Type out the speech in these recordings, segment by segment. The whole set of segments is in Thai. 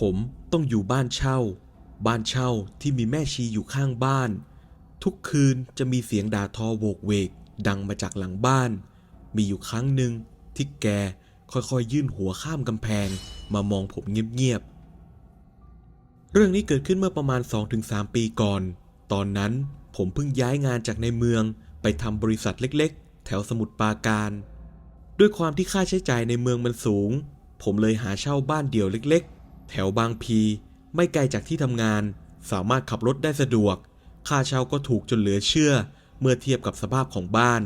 ผมต้องอยู่บ้านเช่า บ้านเช่าที่มีแม่ชีอยู่ข้างบ้าน ทุกคืนจะมีเสียงด่าทอโวกเวก ดังมาจากหลังบ้าน มีอยู่ครั้งหนึ่งที่แกค่อยๆ ยื่นหัวข้ามกำแพง มามองผมเงียบๆ เรื่องนี้เกิดขึ้นเมื่อประมาณ 2-3 ปีก่อน ตอนนั้นผมเพิ่งย้ายงานจากในเมืองไปทำบริษัทเล็กๆ แถวสมุทรปราการ ด้วยความที่ค่าใช้จ่ายในเมืองมันสูง ผมเลยหาเช่าบ้านเดี่ยวเล็กๆ แถวบางพีไม่ไกลจากที่ทำงาน สามารถขับรถได้สะดวก ค่าเช่าก็ถูกจนเหลือเชื่อ เมื่อเทียบกับสภาพของบ้าน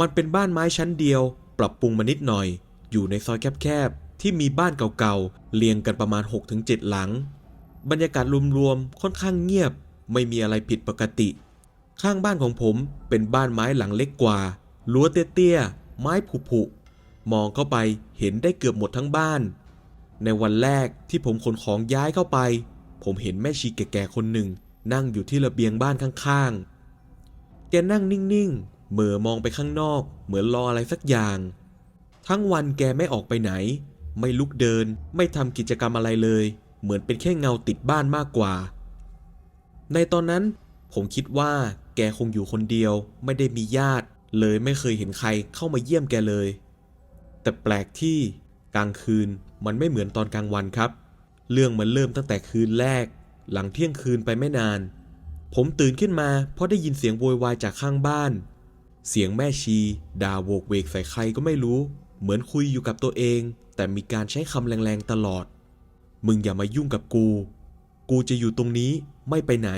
มันเป็นบ้านไม้ชั้นเดียว ปรับปรุงมานิดหน่อย อยู่ในซอยแคบๆ ที่มีบ้านเก่าๆ เรียงกันประมาณ 6-7 หลัง บรรยากาศรวมๆ ค่อนข้างเงียบ ไม่มีอะไรผิดปกติ ข้างบ้านของผมเป็นบ้านไม้หลังเล็กกว่า รั้วเตี้ยๆ ไม้ผุๆมองเข้าไปเห็นได้เกือบหมดทั้งบ้าน ในวันแรกที่ผมขนของย้ายเข้าไป ผมเห็นแม่ชีแก่ๆคนหนึ่ง นั่งอยู่ที่ระเบียงบ้านข้างๆ แกนั่งนิ่งๆ เหม่อมองไปข้างนอก เหมือนรออะไรสักอย่าง ทั้งวันแกไม่ออกไปไหน ไม่ลุกเดิน ไม่ทำกิจกรรมอะไรเลย เหมือนเป็นแค่เงาติดบ้านมากกว่า ในตอนนั้น ผมคิดว่า แกคงอยู่คนเดียว ไม่ได้มีญาติ เลยไม่เคยเห็นใครเข้ามาเยี่ยมแกเลย แต่แปลกที่กลางคืน มันไม่เหมือนตอนกลางวันครับ เรื่องมันเริ่มตั้งแต่คืนแรก หลังเที่ยงคืนไปไม่นาน ผมตื่นขึ้นมาเพราะได้ยินเสียงโวยวายจากข้างบ้าน เสียงแม่ชีด่าโวกเวกใส่ใครก็ไม่รู้ เหมือนคุยอยู่กับตัวเอง แต่มีการใช้คำแรงๆตลอด มึงอย่ามายุ่งกับกู กูจะอยู่ตรงนี้ไม่ไปไหน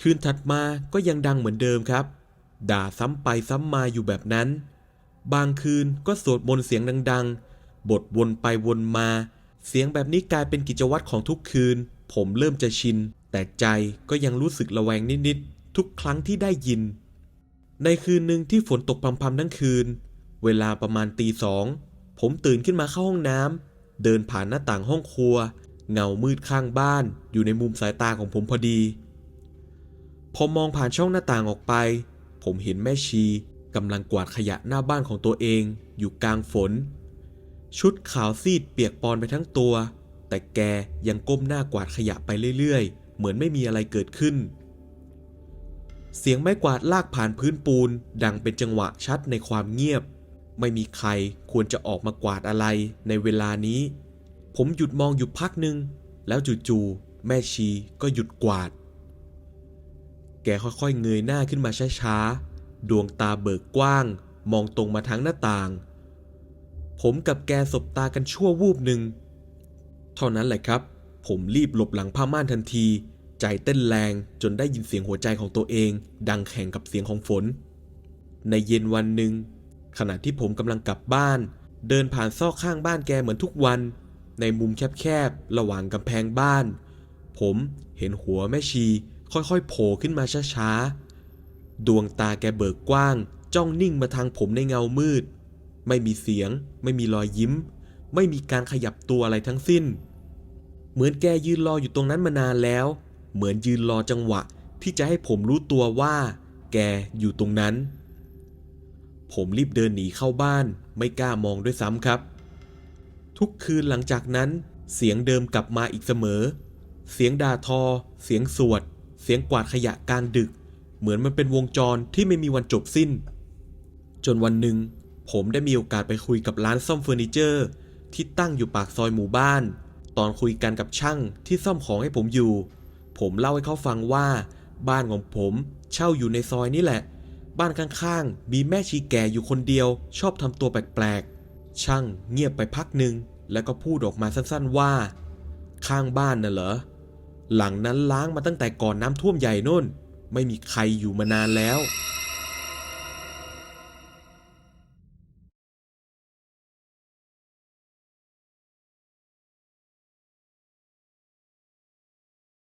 คืนถัดมาก็ยังดังเหมือนเดิมครับ ด่าซ้ำไปซ้ำมาอยู่แบบนั้น บางคืนก็สวดมนต์เสียงดังๆ บทวนไปวนมา เสียงแบบนี้กลายเป็นกิจวัตรของทุกคืน ผมเริ่มจะชิน แต่ใจก็ยังรู้สึกระแวงนิดๆ ทุกครั้งที่ได้ยิน ในคืนหนึ่งที่ฝนตกพรำๆทั้งคืน เวลาประมาณตีสอง ผมตื่นขึ้นมาเข้าห้องน้ำเดินผ่านหน้าต่างห้องครัว เงามืดข้างบ้าน อยู่ในมุมสายตาของผมพอดีพอมองผ่านช่องหน้าต่างออกไป ผมเห็นแม่ชีกำลังกวาดขยะหน้าบ้านของตัวเอง อยู่กลางฝน ชุดขาวซีดเปียกปอนไปทั้งตัว แต่แกยังก้มหน้ากวาดขยะไปเรื่อยๆ เหมือนไม่มีอะไรเกิดขึ้น เสียงไม้กวาดลากผ่านพื้นปูน ดังเป็นจังหวะชัดในความเงียบ ไม่มีใครควรจะออกมากวาดอะไรในเวลานี้ ผมหยุดมองอยู่พักหนึ่งแล้วจู่ๆแม่ชีก็หยุดกวาด แกค่อยๆเงยหน้าขึ้นมาช้าๆ ดวงตาเบิกกว้าง มองตรงมาทางหน้าต่าง ผมกับแกสบตากันชั่ววูบหนึ่ง เท่านั้นแหละครับ ผมรีบหลบหลังผ้าม่านทันที ใจเต้นแรงจนได้ยินเสียงหัวใจของตัวเอง ดังแข่งกับเสียงของฝน ในเย็นวันหนึ่ง ขณะที่ผมกำลังกลับบ้าน เดินผ่านซอกข้างบ้านแกเหมือนทุกวัน ในมุมแคบๆ ระหว่างกำแพงบ้าน ผมเห็นหัวแม่ชีค่อยๆโผล่ขึ้นมาช้าๆ ดวงตาแกเบิกกว้าง จ้องนิ่งมาทางผมในเงามืด ไม่มีเสียง ไม่มีรอยยิ้ม ไม่มีการขยับตัวอะไรทั้งสิ้น เหมือนแกยืนรออยู่ตรงนั้นมานานแล้ว เหมือนยืนรอจังหวะ ที่จะให้ผมรู้ตัวว่า แกอยู่ตรงนั้น ผมรีบเดินหนีเข้าบ้าน ไม่กล้ามองด้วยซ้ำครับ ทุกคืนหลังจากนั้น เสียงเดิมกลับมาอีกเสมอ เสียงด่าทอ เสียงสวด เสียงกวาดขยะกลางดึก เหมือนมันเป็นวงจรที่ไม่มีวันจบสิ้น จนวันหนึ่ง ผมได้มีโอกาสไปคุยกับร้านซ่อมเฟอร์นิเจอร์ ที่ตั้งอยู่ปากซอยหมู่บ้าน ตอนคุยกันกับช่างที่ซ่อมของให้ผมอยู่ ผมเล่าให้เขาฟังว่า บ้านของผมเช่าอยู่ในซอยนี่แหละ บ้านข้างๆ มีแม่ชีแก่อยู่คนเดียว ชอบทำตัวแปลกๆ ช่างเงียบไปพักหนึ่งแล้วก็พูดออกมาสั้นๆว่า ข้างบ้านน่ะเหรอ หลังนั้นล้างมาตั้งแต่ก่อนน้ำท่วมใหญ่น่น ไม่มีใครอยู่มานานแล้ว